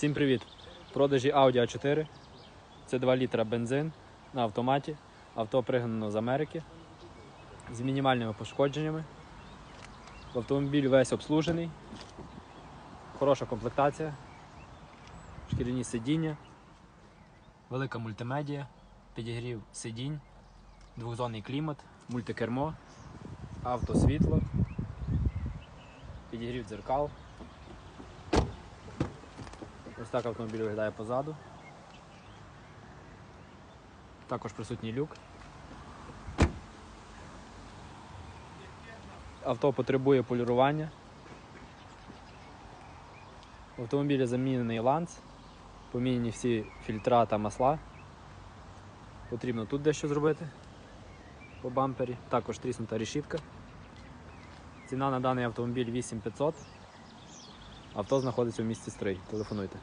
Всім привіт! В продажі Audi A4. Це 2 літра бензин на автоматі. Авто пригнано з Америки з мінімальними пошкодженнями. Автомобіль весь обслужений. Хороша комплектація. Шкіряні сидіння. Велика мультимедія, підігрів сидінь, двохзонний клімат, мультикермо, автосвітло, підігрів дзеркал. Ось так автомобіль виглядає позаду. Також присутній люк. Авто потребує полірування. В автомобілі замінений ланц, поміняні всі фільтра та масла. Потрібно тут дещо зробити по бампері. Також тріснута решітка. Ціна на даний автомобіль 8500. Авто знаходиться у місті Стрий. Телефонуйте.